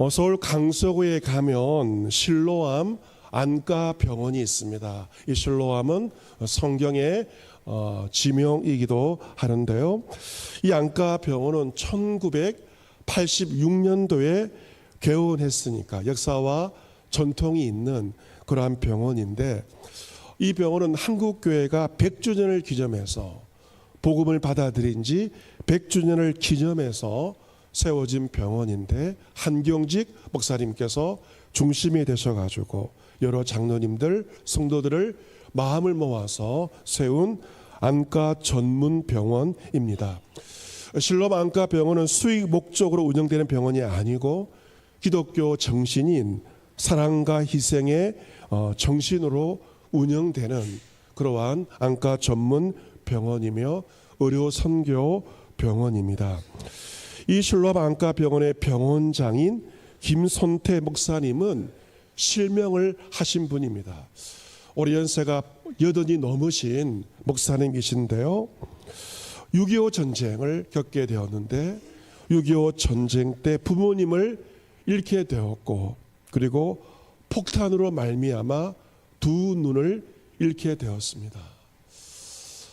어, 서울 강서구에 가면 실로암 안과 병원이 있습니다. 이 실로암은 성경의 어, 지명이기도 하는데요. 이 안과 병원은 1986년도에 개원했으니까 역사와 전통이 있는 그러한 병원인데 이 병원은 한국 교회가 100주년을 기념해서 복음을 받아들인 지 100주년을 기념해서 세워진 병원인데 한경직 목사님께서 중심이 되셔 가지고 여러 장로님들 성도들을 마음을 모아서 세운 안과 전문 병원입니다. 실롬 안과 병원은 수익 목적으로 운영되는 병원이 아니고 기독교 정신인 사랑과 희생의 어, 정신으로 운영되는 그러한 안과 전문 병원이며 의료 선교 병원입니다. 이 실롬 안과 병원의 병원장인 김손태 목사님은 실명을 하신 분입니다. 올해 연세가 여든이 넘으신 목사님이신데요. 6.25 전쟁을 겪게 되었는데 6.25 전쟁 때 부모님을 잃게 되었고 그리고 폭탄으로 말미암아 두 눈을 잃게 되었습니다.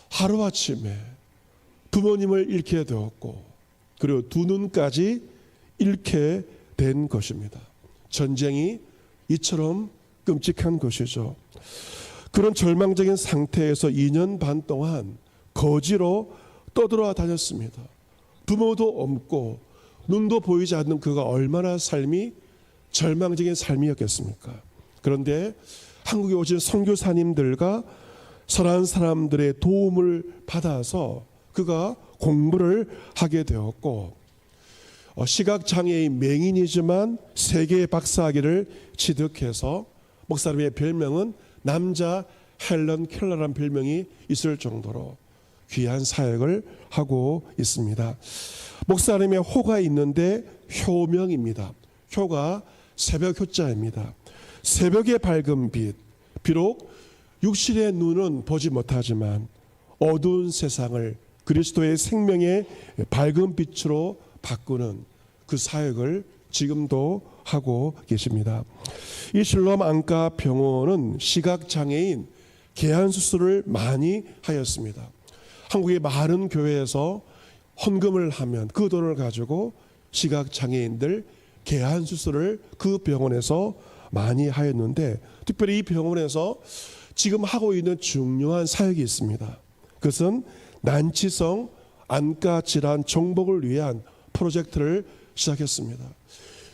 하루아침에 부모님을 잃게 되었고 그리고 두 눈까지 잃게 된 것입니다. 전쟁이 이처럼 끔찍한 것이죠. 그런 절망적인 상태에서 2년 반 동안 거지로 떠들어 다녔습니다. 부모도 없고 눈도 보이지 않는 그가 얼마나 삶이 절망적인 삶이었겠습니까? 그런데 한국에 오신 선교사님들과 선한 사람들의 도움을 받아서 그가 공부를 하게 되었고 어, 시각 장애인 맹인이지만 세계 박사학위를 취득해서 목사님의 별명은 남자 헬런 켈러란 별명이 있을 정도로 귀한 사역을 하고 있습니다. 목사님의 호가 있는데 효명입니다. 효가 새벽 효자입니다. 새벽의 밝은 빛, 비록 육신의 눈은 보지 못하지만 어두운 세상을 그리스도의 생명의 밝은 빛으로 바꾸는 그 사역을 지금도 하고 계십니다. 이 실롬 안과 병원은 시각 장애인 개한 수술을 많이 하였습니다. 한국의 많은 교회에서 헌금을 하면 그 돈을 가지고 시각 장애인들 개한 수술을 그 병원에서 많이 하였는데 특별히 이 병원에서 지금 하고 있는 중요한 사역이 있습니다. 그것은 난치성 안과 질환 정복을 위한 프로젝트를 시작했습니다.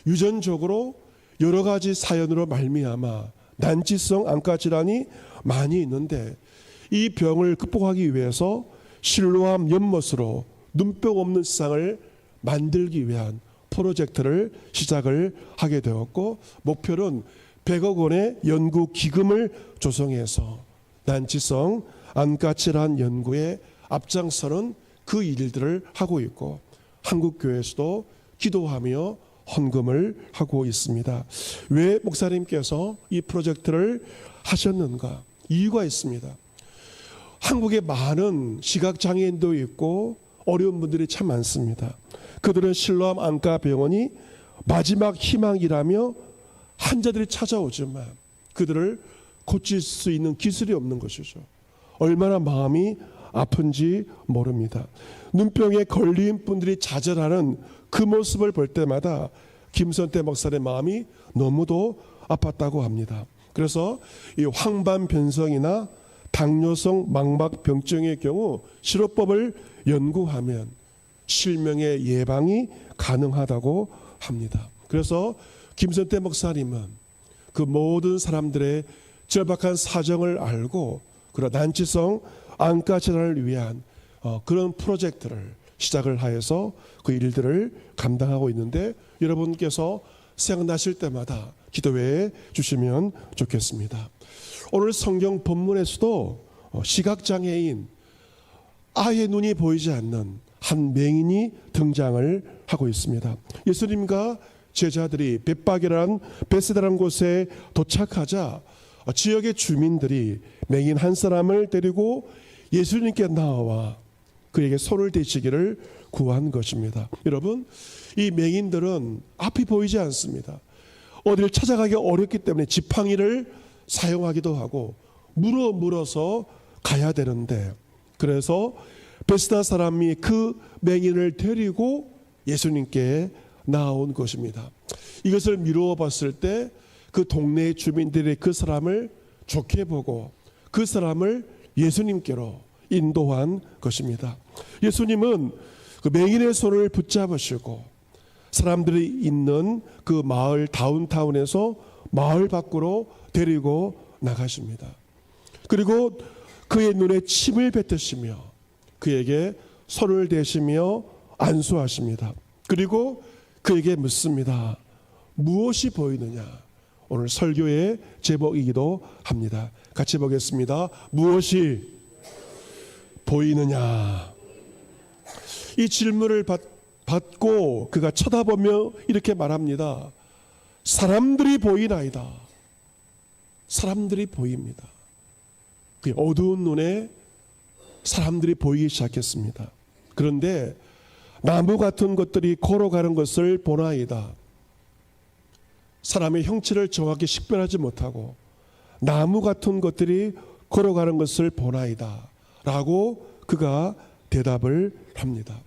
유전적으로 여러 가지 사연으로 말미암아 난치성 안과 질환이 많이 있는데 이 병을 극복하기 위해서 실로암 연못으로 눈뼈 없는 세상을 만들기 위한 프로젝트를 시작을 하게 되었고 목표는 100억 원의 연구 기금을 조성해서 난치성 질환 연구에 앞장서는 그 일들을 하고 있고 한국 교회에서도 기도하며 헌금을 하고 있습니다. 왜 목사님께서 이 프로젝트를 하셨는가? 이유가 있습니다. 한국에 많은 시각 장애인도 있고 어려운 분들이 참 많습니다. 그들은 실로암 안과 병원이 마지막 희망이라며 환자들이 찾아오지만 그들을 고칠 수 있는 기술이 없는 것이죠. 얼마나 마음이 아픈지 모릅니다. 눈병에 걸린 분들이 좌절하는 그 모습을 볼 때마다 김선태 목사의 마음이 너무도 아팠다고 합니다. 그래서 이 황반 변성이나 당뇨성 망막 병증의 경우 치료법을 연구하면 실명의 예방이 가능하다고 합니다. 그래서 김선태 목사님은 그 모든 사람들의 절박한 사정을 알고 그런 난치성 안과 질환을 위한 어, 그런 프로젝트를 시작을 하여서 그 일들을 감당하고 있는데 여러분께서 생각나실 때마다 기도해 주시면 좋겠습니다. 오늘 성경 본문에서도 어, 시각장애인 아예 눈이 보이지 않는 한 맹인이 등장을 하고 있습니다. 예수님과 제자들이 벳박이라는 베스다라는 곳에 도착하자 어, 지역의 주민들이 맹인 한 사람을 데리고 예수님께 나와 그에게 손을 대시기를 구한 것입니다. 여러분, 이 맹인들은 앞이 보이지 않습니다. 어디를 찾아가기 어렵기 때문에 지팡이를 사용하기도 하고 물어 물어서 가야 되는데 그래서 베스다 사람이 그 맹인을 데리고 예수님께 나온 것입니다. 이것을 미루어 봤을 때 그 동네 주민들이 그 사람을 좋게 보고 그 사람을 예수님께로 인도한 것입니다. 예수님은 그 맹인의 손을 붙잡으시고 사람들이 있는 그 마을 다운타운에서 마을 밖으로 데리고 나가십니다. 그리고 그의 눈에 침을 뱉으시며 그에게 손을 대시며 안수하십니다. 그리고 그에게 묻습니다. 무엇이 보이느냐? 오늘 설교의 제목이기도 합니다. 같이 보겠습니다. 무엇이 보이느냐? 이 질문을 받, 받고 그가 쳐다보며 이렇게 말합니다. 사람들이 보이나이다. 사람들이 보입니다. 그 어두운 눈에 사람들이 보이기 시작했습니다. 그런데 나무 같은 것들이 걸어가는 것을 보나이다. 사람의 형체를 정확히 식별하지 못하고 나무 같은 것들이 걸어가는 것을 보나이다. 라고 그가 대답을 합니다.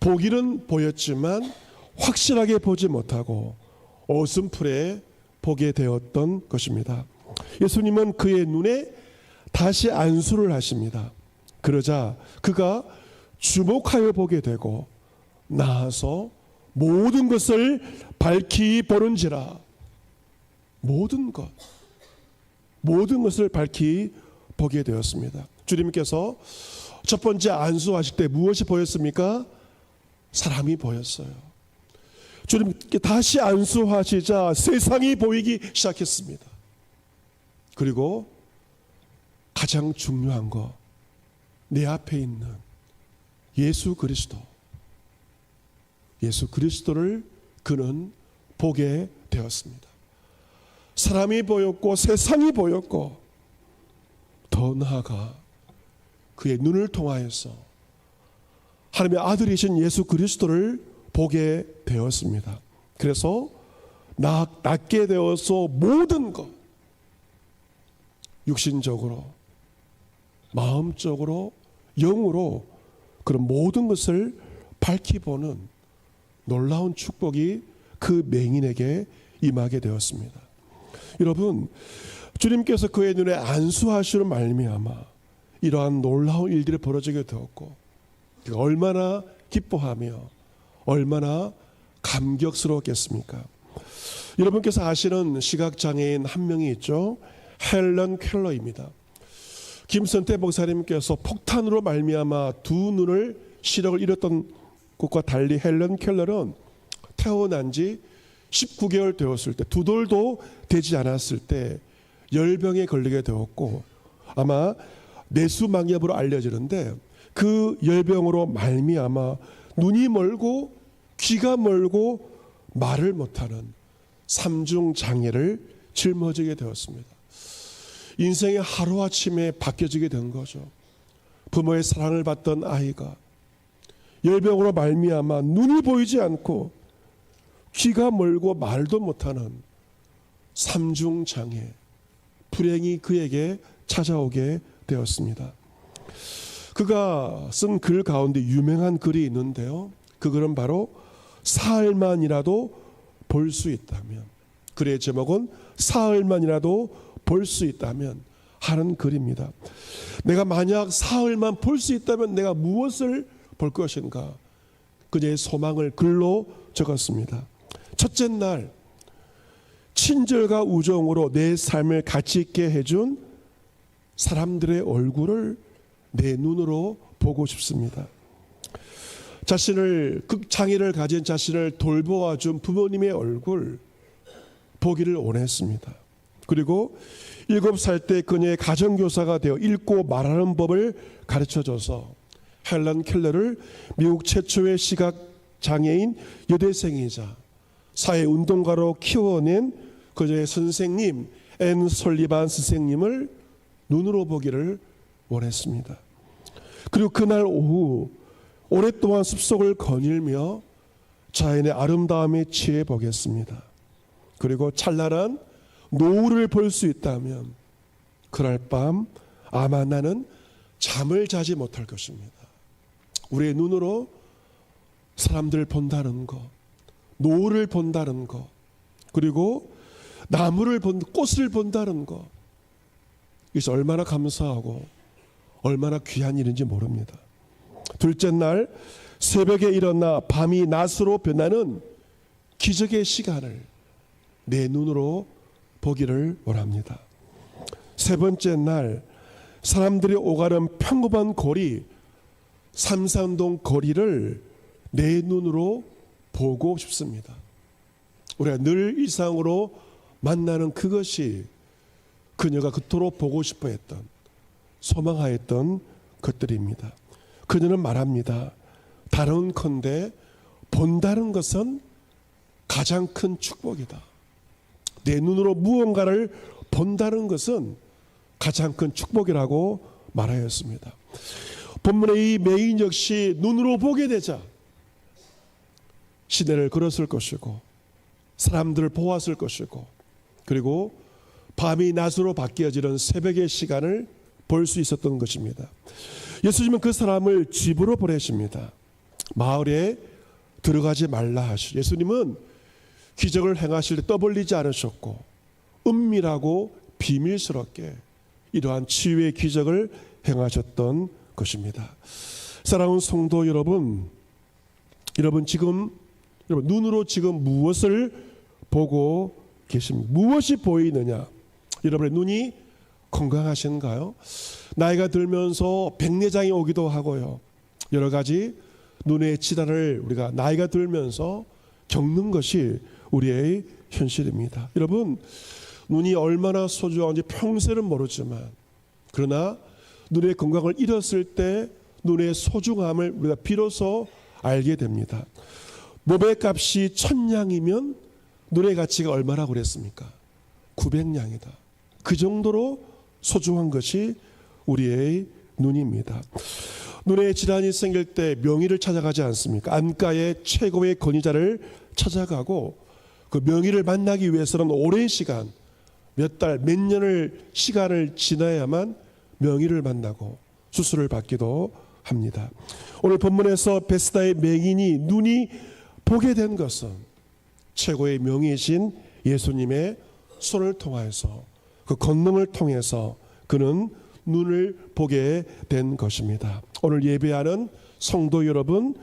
보기는 보였지만 확실하게 보지 못하고 어슴풀에 보게 되었던 것입니다. 예수님은 그의 눈에 다시 안수를 하십니다. 그러자 그가 주목하여 보게 되고 나아서 모든 것을 밝히 보는지라 모든 것 모든 것을 밝히 보게 되었습니다. 주님께서 첫 번째 안수하실 때 무엇이 보였습니까? 사람이 보였어요. 주님께 다시 안수하시자 세상이 보이기 시작했습니다. 그리고 가장 중요한 거, 내 앞에 있는 예수 그리스도. 예수 그리스도를 그는 보게 되었습니다. 사람이 보였고 세상이 보였고 더 나아가 그의 눈을 통하여서 하나님의 아들이신 예수 그리스도를 보게 되었습니다. 그래서 낫게 되어서 모든 것 육신적으로 마음적으로 영으로 그런 모든 것을 밝히 보는 놀라운 축복이 그 맹인에게 임하게 되었습니다. 여러분, 주님께서 그의 눈에 안수하시는 말미암아 이러한 놀라운 일들이 벌어지게 되었고 얼마나 기뻐하며 얼마나 감격스러웠겠습니까? 여러분께서 아시는 시각장애인 한 명이 있죠. 헬런 켈러입니다. 김선태 목사님께서 폭탄으로 말미암아 두 눈을 시력을 잃었던 것과 달리 헬런 켈러는 태어난 지 19개월 되었을 때 두 돌도 되지 않았을 때 열병에 걸리게 되었고 아마 내수망엽으로 알려지는데 그 열병으로 말미암아 눈이 멀고 귀가 멀고 말을 못하는 삼중 장애를 짊어지게 되었습니다. 인생의 하루아침에 바뀌어지게 된 거죠. 부모의 사랑을 받던 아이가 열병으로 말미암아 눈이 보이지 않고 귀가 멀고 말도 못하는 삼중 장애 불행이 그에게 찾아오게 되었습니다. 그가 쓴 글 가운데 유명한 글이 있는데요. 그 글은 바로 사흘만이라도 볼 수 있다면 글의 제목은 사흘만이라도 볼 수 있다면 하는 글입니다. 내가 만약 사흘만 볼 수 있다면 내가 무엇을 볼 것인가? 그녀의 소망을 글로 적었습니다. 첫째 날 친절과 우정으로 내 삶을 가치 있게 해준 사람들의 얼굴을 내 눈으로 보고 싶습니다. 자신을 극장애를 가진 자신을 돌보아 준 부모님의 얼굴 보기를 원했습니다. 그리고 일곱 살 때 그녀의 가정교사가 되어 읽고 말하는 법을 가르쳐 줘서 헬런 켈러를 미국 최초의 시각 장애인 여대생이자 사회 운동가로 키워낸 그녀의 선생님 앤 솔리반 선생님을 눈으로 보기를 원했습니다. 그리고 그날 오후 오랫동안 숲속을 거닐며 자연의 아름다움에 취해 보겠습니다. 그리고 찬란한 노을을 볼 수 있다면 그날 밤 아마 나는 잠을 자지 못할 것입니다. 우리의 눈으로 사람들 본다는 것, 노을을 본다는 것, 그리고 나무를 본 꽃을 본다는 것. 이것이 얼마나 감사하고 얼마나 귀한 일인지 모릅니다. 둘째 날 새벽에 일어나 밤이 낮으로 변하는 기적의 시간을 내 눈으로 보기를 원합니다. 세 번째 날 사람들이 오가는 평범한 거리 삼산동 거리를 내 눈으로 보고 싶습니다. 우리가 늘 일상으로 만나는 그것이 그녀가 그토록 보고 싶어 했던 소망하였던 것들입니다. 그녀는 말합니다. 다른 컨대 본다는 것은 가장 큰 축복이다. 내 눈으로 무언가를 본다는 것은 가장 큰 축복이라고 말하였습니다. 본문의 이 메인 역시 눈으로 보게 되자 시대를 걸었을 것이고 사람들을 보았을 것이고 그리고 밤이 낮으로 바뀌어지는 새벽의 시간을 볼 수 있었던 것입니다. 예수님은 그 사람을 집으로 보내십니다. 마을에 들어가지 말라 하시. 예수님은 기적을 행하실 때 떠벌리지 않으셨고 은밀하고 비밀스럽게 이러한 치유의 기적을 행하셨던 것입니다. 사랑하는 성도 여러분, 여러분 지금 여러분 눈으로 지금 무엇을 보고 계십니까? 무엇이 보이느냐? 여러분의 눈이 건강하신가요? 나이가 들면서 백내장이 오기도 하고요. 여러 가지 눈의 질환을 우리가 나이가 들면서 겪는 것이 우리의 현실입니다. 여러분, 눈이 얼마나 소중한지 평생은 모르지만 그러나 눈의 건강을 잃었을 때 눈의 소중함을 우리가 비로소 알게 됩니다. 몸의 값이 천냥이면 눈의 가치가 얼마라고 그랬습니까? 900냥이다. 그 정도로 소중한 것이 우리의 눈입니다. 눈에 질환이 생길 때 명의를 찾아가지 않습니까? 안과의 최고의 권위자를 찾아가고 그 명의를 만나기 위해서는 오랜 시간, 몇 달, 몇 년을 시간을 지나야만 명의를 만나고 수술을 받기도 합니다. 오늘 본문에서 베스다의 맹인이 눈이 보게 된 것은 최고의 명의이신 예수님의 손을 통하여서 그 권능을 통해서 그는 눈을 보게 된 것입니다. 오늘 예배하는 성도 여러분,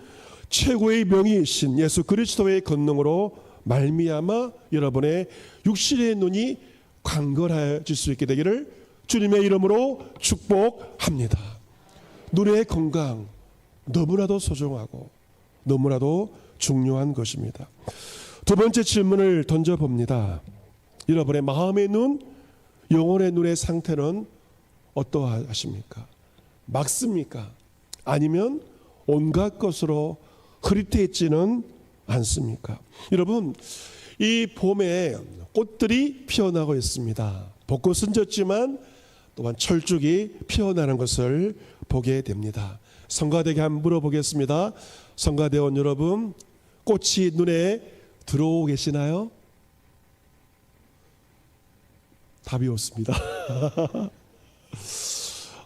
최고의 명의이신 예수 그리스도의 권능으로 말미암아 여러분의 육신의 눈이 광걸해질 수 있게 되기를 주님의 이름으로 축복합니다. 눈의 건강 너무나도 소중하고 너무나도 중요한 것입니다. 두 번째 질문을 던져 봅니다. 여러분의 마음의 눈, 영혼의 눈의 상태는 어떠하십니까? 막습니까? 아니면 온갖 것으로 흐릿해지는 않습니까? 여러분, 이 봄에 꽃들이 피어나고 있습니다. 벚꽃은 졌지만 또한 철쭉이 피어나는 것을 보게 됩니다. 성가대에게 한번 물어보겠습니다. 성가대원 여러분, 꽃이 눈에 들어오고 계시나요? 답이 없습니다.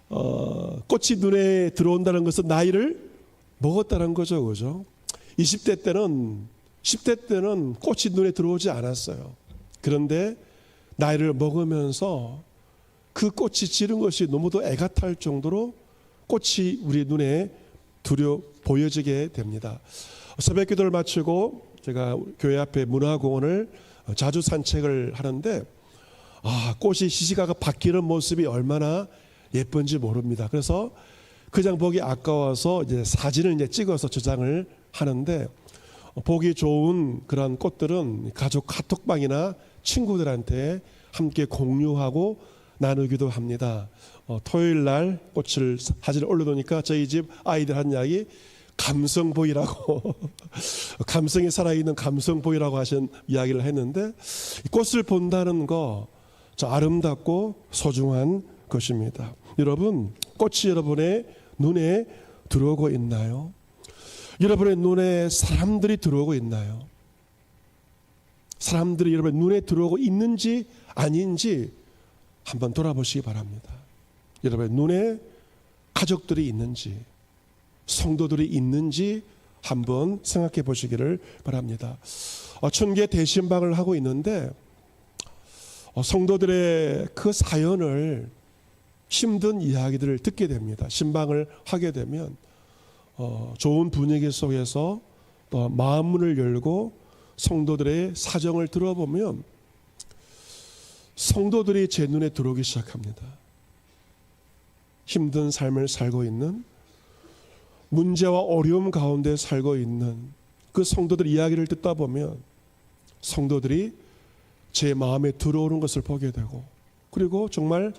어, 꽃이 눈에 들어온다는 것은 나이를 먹었다는 거죠, 그죠? 20대 때는 10대 때는 꽃이 눈에 들어오지 않았어요. 그런데 나이를 먹으면서 그 꽃이 지른 것이 너무도 애가 탈 정도로 꽃이 우리 눈에 두려 보여지게 됩니다. 새벽 기도를 마치고 제가 교회 앞에 문화공원을 자주 산책을 하는데 아, 꽃이 시시각각 바뀌는 모습이 얼마나 예쁜지 모릅니다. 그래서 그냥 보기 아까워서 이제 사진을 이제 찍어서 저장을 하는데 보기 좋은 그런 꽃들은 가족 카톡방이나 친구들한테 함께 공유하고 나누기도 합니다. 어, 토요일 날 꽃을 사진을 올려놓으니까 저희 집 아이들 한 이야기 감성 보이라고 감성이 살아있는 감성 보이라고 하신 이야기를 했는데 꽃을 본다는 거저 아름답고 소중한 것입니다. 여러분 꽃이 여러분의 눈에 들어오고 있나요? 여러분의 눈에 사람들이 들어오고 있나요? 사람들이 여러분의 눈에 들어오고 있는지 아닌지 한번 돌아보시기 바랍니다. 여러분의 눈에 가족들이 있는지 성도들이 있는지 한번 생각해 보시기를 바랍니다. 어, 천개 대신방을 하고 있는데 어, 성도들의 그 사연을 힘든 이야기들을 듣게 됩니다. 신방을 하게 되면 어, 좋은 분위기 속에서 또 마음문을 열고 성도들의 사정을 들어보면 성도들이 제 눈에 들어오기 시작합니다. 힘든 삶을 살고 있는 문제와 어려움 가운데 살고 있는 그 성도들 이야기를 듣다 보면 성도들이 제 마음에 들어오는 것을 보게 되고 그리고 정말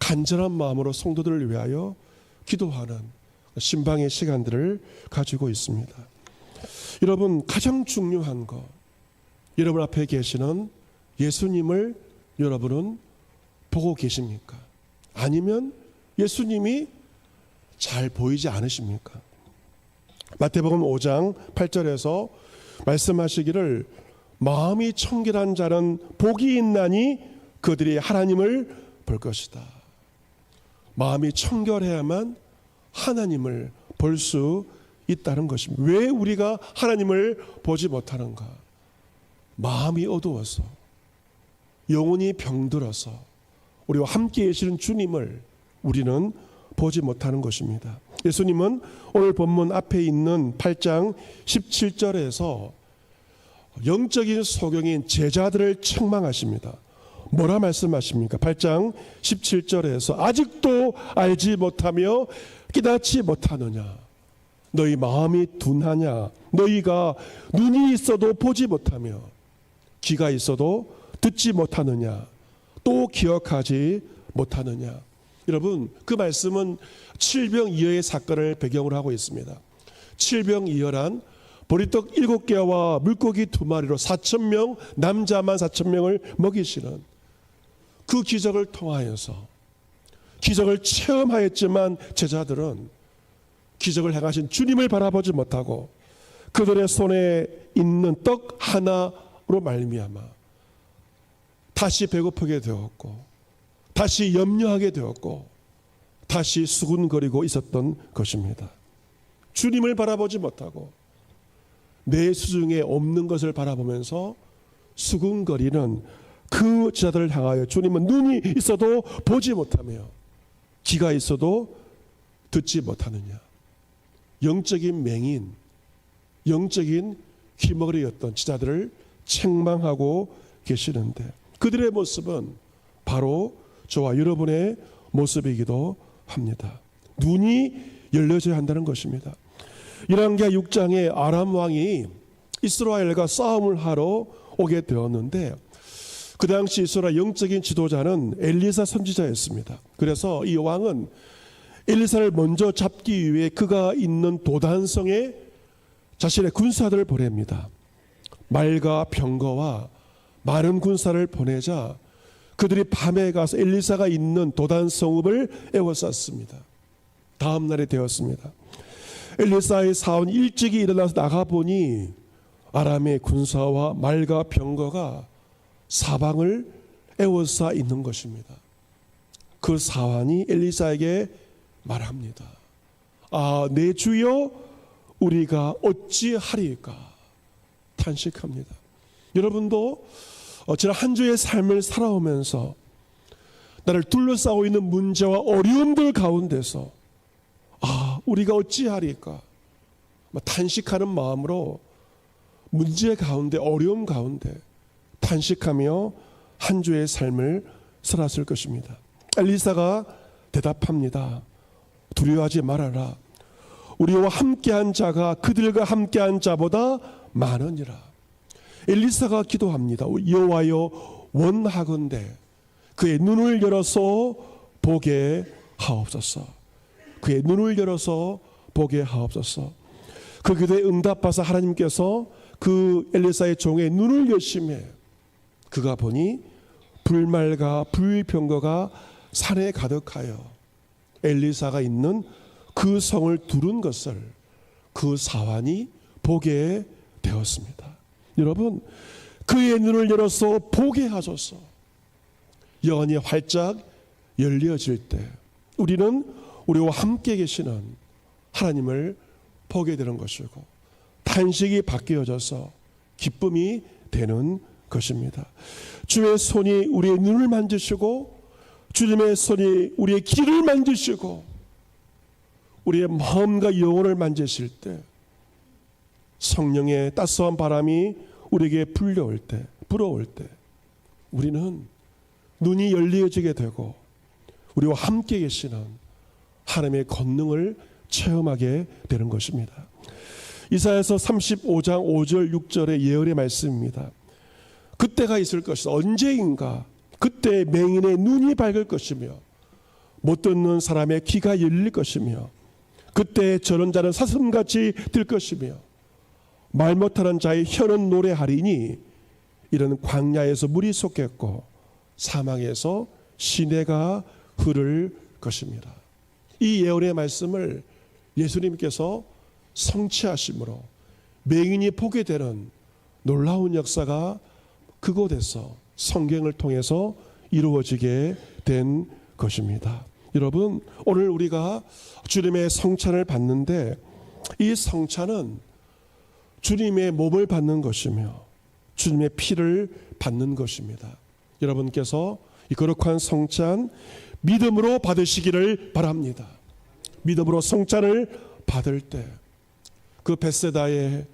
간절한 마음으로 성도들을 위하여 기도하는 신방의 시간들을 가지고 있습니다. 여러분 가장 중요한 거 여러분 앞에 계시는 예수님을 여러분은 보고 계십니까? 아니면 예수님이 잘 보이지 않으십니까? 마태복음 5장 8절에서 말씀하시기를 마음이 청결한 자는 복이 있나니 그들이 하나님을 볼 것이다. 마음이 청결해야만 하나님을 볼 수 있다는 것입니다. 왜 우리가 하나님을 보지 못하는가? 마음이 어두워서 영혼이 병들어서 우리와 함께 계시는 주님을 우리는 보지 못하는 것입니다. 예수님은 오늘 본문 앞에 있는 8장 17절에서 영적인 소경인 제자들을 책망하십니다. 뭐라 말씀하십니까? 8장 17절에서 아직도 알지 못하며 깨닫지 못하느냐? 너희 마음이 둔하냐? 너희가 눈이 있어도 보지 못하며 귀가 있어도 듣지 못하느냐? 또 기억하지 못하느냐? 여러분, 그 말씀은 칠병이어의 사건을 배경으로 하고 있습니다. 칠병이어란 보리떡 일곱 개와 물고기 두 마리로 사천 명 남자만 사천 명을 먹이시는 그 기적을 통하여서 기적을 체험하였지만 제자들은 기적을 행하신 주님을 바라보지 못하고 그들의 손에 있는 떡 하나로 말미암아 다시 배고프게 되었고 다시 염려하게 되었고 다시 수군거리고 있었던 것입니다. 주님을 바라보지 못하고 내 수중에 없는 것을 바라보면서 수군거리는 그 자들을 향하여 주님은 눈이 있어도 보지 못하며 귀가 있어도 듣지 못하느냐. 영적인 맹인, 영적인 귀머거리였던 지자들을 책망하고 계시는데 그들의 모습은 바로 저와 여러분의 모습이기도 합니다. 눈이 열려져야 한다는 것입니다. 이랑기하 6장에 아람 왕이 이스라엘과 싸움을 하러 오게 되었는데 그 당시 이스라엘 영적인 지도자는 엘리사 선지자였습니다. 그래서 이 왕은 엘리사를 먼저 잡기 위해 그가 있는 도단성에 자신의 군사들을 보냅니다. 말과 병거와 많은 군사를 보내자 그들이 밤에 가서 엘리사가 있는 도단 성읍을 에워쌌습니다. 다음 날이 되었습니다. 엘리사의 사원 일찍이 일어나서 나가 보니 아람의 군사와 말과 병거가 사방을 에워싸 있는 것입니다. 그 사환이 엘리사에게 말합니다. 아, 내 주여 우리가 어찌하리까 탄식합니다. 여러분도 어, 지난 한 주의 삶을 살아오면서 나를 둘러싸고 있는 문제와 어려움들 가운데서 아, 우리가 어찌하리까 탄식하는 마음으로 문제 가운데 어려움 가운데 탄식하며 한 주의 삶을 살았을 것입니다. 엘리사가 대답합니다. 두려워하지 말아라. 우리와 함께한 자가 그들과 함께한 자보다 많으니라. 엘리사가 기도합니다. 여호와여 원하건대 그의 눈을 열어서 보게 하옵소서. 그의 눈을 열어서 보게 하옵소서. 그 기도에 응답받아 하나님께서 그 엘리사의 종의 눈을 여심해 그가 보니 불말과 불병거가 산에 가득하여 엘리사가 있는 그 성을 두른 것을 그 사환이 보게 되었습니다. 여러분, 그의 눈을 열어서 보게 하소서. 영안이 활짝 열려질 때 우리는 우리와 함께 계시는 하나님을 보게 되는 것이고 탄식이 바뀌어져서 기쁨이 되는 것입니다. 주의 손이 우리의 눈을 만지시고 주님의 손이 우리의 길을 만지시고 우리의 마음과 영혼을 만지실 때 성령의 따스한 바람이 우리에게 불려올 때, 불어올 때 우리는 눈이 열려지게 되고 우리와 함께 계시는 하나님의 권능을 체험하게 되는 것입니다. 이사야서 35장 5절 6절의 예언의 말씀입니다. 그때가 있을 것이다. 언제인가 그때 맹인의 눈이 밝을 것이며 못 듣는 사람의 귀가 열릴 것이며 그때 저런 자는 사슴같이 들 것이며 말 못하는 자의 혀는 노래하리니 이런 광야에서 물이 솟겠고 사망에서 시내가 흐를 것입니다. 이 예언의 말씀을 예수님께서 성취하심으로 맹인이 보게 되는 놀라운 역사가 그곳에서 성경을 통해서 이루어지게 된 것입니다. 여러분, 오늘 우리가 주님의 성찬을 받는데 이 성찬은 주님의 몸을 받는 것이며 주님의 피를 받는 것입니다. 여러분께서 이 거룩한 성찬 믿음으로 받으시기를 바랍니다. 믿음으로 성찬을 받을 때 그 베세다의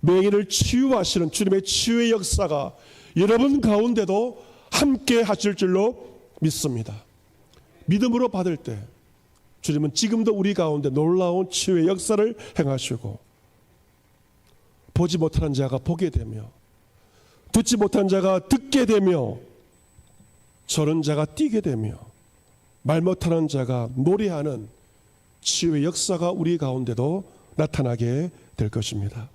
맹인을 치유하시는 주님의 치유의 역사가 여러분 가운데도 함께 하실 줄로 믿습니다. 믿음으로 받을 때 주님은 지금도 우리 가운데 놀라운 치유의 역사를 행하시고 보지 못하는 자가 보게 되며 듣지 못한 자가 듣게 되며 저런 자가 뛰게 되며 말 못하는 자가 노래하는 치유의 역사가 우리 가운데도 나타나게 될 것입니다.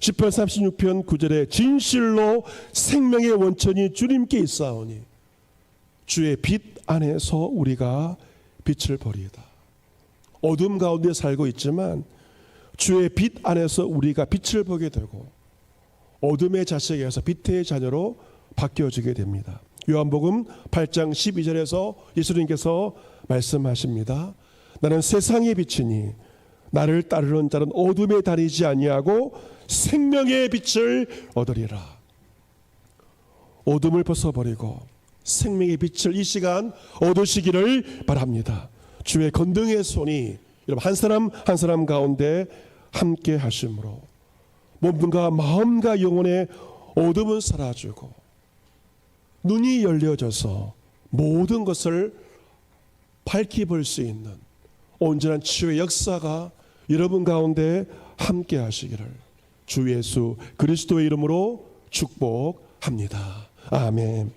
10편 36편 9절에 진실로 생명의 원천이 주님께 있사오니 주의 빛 안에서 우리가 빛을 버리다. 어둠 가운데 살고 있지만 주의 빛 안에서 우리가 빛을 보게 되고 어둠의 자식에서 빛의 자녀로 바뀌어지게 됩니다. 요한복음 8장 12절에서 예수님께서 말씀하십니다. 나는 세상의 빛이니 나를 따르는 자는 어둠에 다니지 아니하고 생명의 빛을 얻으리라. 어둠을 벗어버리고 생명의 빛을 이 시간 얻으시기를 바랍니다. 주의 건등의 손이 여러분 한 사람 한 사람 가운데 함께 하심으로 몸과 마음과 영혼의 어둠은 사라지고 눈이 열려져서 모든 것을 밝히 볼 수 있는 온전한 치유의 역사가 여러분 가운데 함께 하시기를 주 예수 그리스도의 이름으로 축복합니다. 아멘.